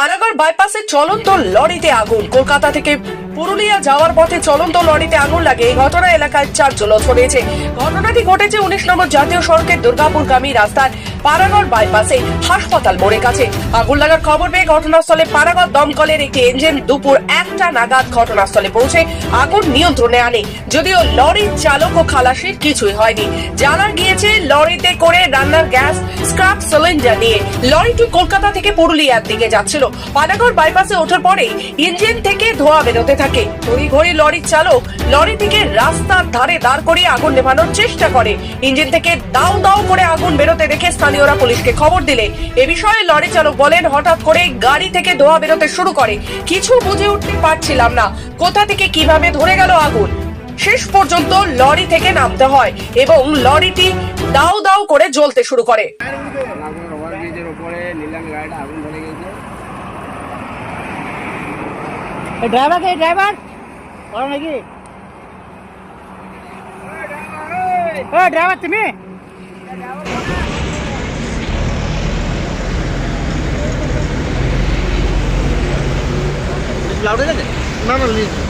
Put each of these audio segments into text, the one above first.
পারাগড় বাইপাসে চলন্ত লরিতে আগুন। কলকাতা থেকে পুরুলিয়া যাওয়ার পথে চলন্ত লরিতে আগুন লাগে। এই ঘটনা এলাকায় চারজন ছড়িয়েছে ঘটনাটি ঘটেছে উনিশ নম্বর জাতীয় সড়কের দুর্গাপুরগামী রাস্তার পারাগড় বাইপাসে, হাসপাতাল মোড়ের কাছে। আগুন লাগার খবর পেয়ে ঘটনাস্থলে পারাগড় দমকলের একটি ইঞ্জিন দুপুর একটা নাগাদ ঘটনাস্থলে পৌঁছে আগুন নিয়ন্ত্রণে আনে। যদিও লরির চালক ও খালাসির কিছুই হয়নি। জানা গিয়েছে, লরিতে করে রান্নার গ্যাস স্ক্রাপ সিলিন্ডার নিয়ে লরিটি কলকাতা থেকে পুরুলিয়ার দিকে যাচ্ছিল। পানাগড় বাইপাসে ওঠার পরে ইঞ্জিন থেকে ধোঁয়া বেরোতে থাকে। তড়িঘড়ি লরির চালক লরিটিকে রাস্তার ধারে দাঁড় করিয়ে আগুন নেভানোর চেষ্টা করে। ইঞ্জিন থেকে দাউ দাউ করে আগুন বেরোতে দেখে স্থানীয়রা পুলিশকে খবর দিলে। এ বিষয়ে লরি চালক বলেন, হঠাৎ করে গাড়ি থেকে ধোয়া বেরোতে শুরু করে। কিছু বুঝে উঠতে পারছিলাম না, কোথা থেকে কীভাবে ধরে গেল আগুন। শেষ পর্যন্ত লরি থেকে নামতে হয় এবং লরিটি দাউ দাউ করে জ্বলতে শুরু করে। ড্রাইভার কে ড্রাইভার বলো নাকি ও ড্রাইভার তুমি না না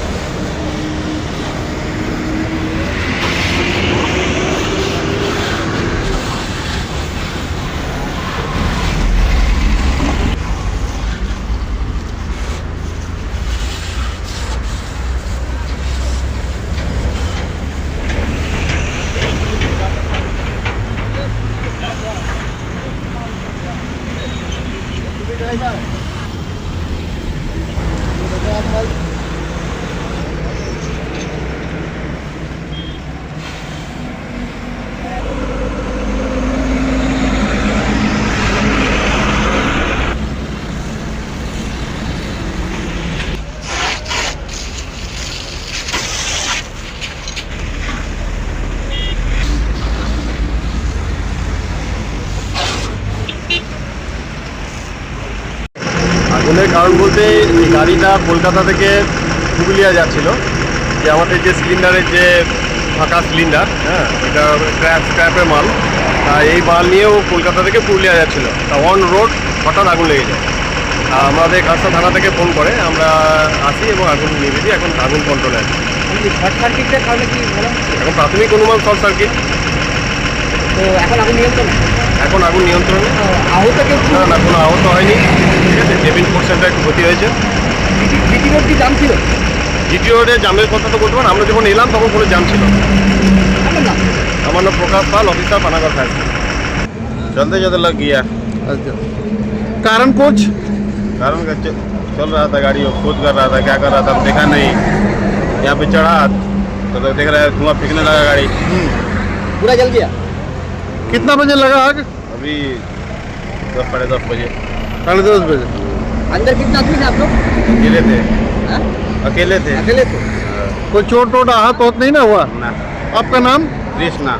আগুনের কারণ বলতে এই গাড়িটা কলকাতা থেকে পুরুলিয়া যাচ্ছিল। যে আমাদের যে সিলিন্ডারের যে ফাঁকা সিলিন্ডার হ্যাঁ এটা স্ক্র্যাপ স্ক্র্যাপের মাল তা এই মাল নিয়েও কলকাতা থেকে পুরুলিয়া যাচ্ছিল। তা অন রোড হঠাৎ আগুন লেগে যায়। আমাদের কাছটা থানা থেকে ফোন করে আমরা আসি এবং আগুন নিয়ে দিই এখন আগুন কন্ট্রোলে আছে। শর্ট সার্কিটের কারণে কি এখন প্রাথমিক অনুমান শর্ট সার্কিট তো এখন আগুন নিয়ন্ত্রণ? এখন আগুন নিয়ন্ত্রণে। আহত কেউ না না কোনো আহত হয়নি। ঠিক আছে কেবিন পোর্শনটা একটু ক্ষতি হয়েছে জিটি রোড কি জাম ছিল দ্বিতীয় রোডে জামের কথা তো বলতে পারেন আমরা যখন এলাম তখন কোনো জাম ছিল না। আমার না আমার নাম प्रकाश पाल ऑफिसर पनागर फायर चलते चलते लग गया अच्छा कारण कुछ कारण का च- चल रहा था गाड़ी वो खोज कर रहा था क्या कर रहा था हम देखा नहीं यहाँ पे चढ़ा तो लोग देख रहे हैं धुआं फेंकने लगा गाड़ी पूरा जल गया कितना बजे लगा आग अभी दस साढ़े दस बजे साढ़े दस बजे अंदर कितना आदमी थे आप लोग? अकेले थे। हाँ? अकेले थे। अकेले थे? कोई चोट वोट आहत होत नहीं ना हुआ? ना। आपका नाम? कृष्णा।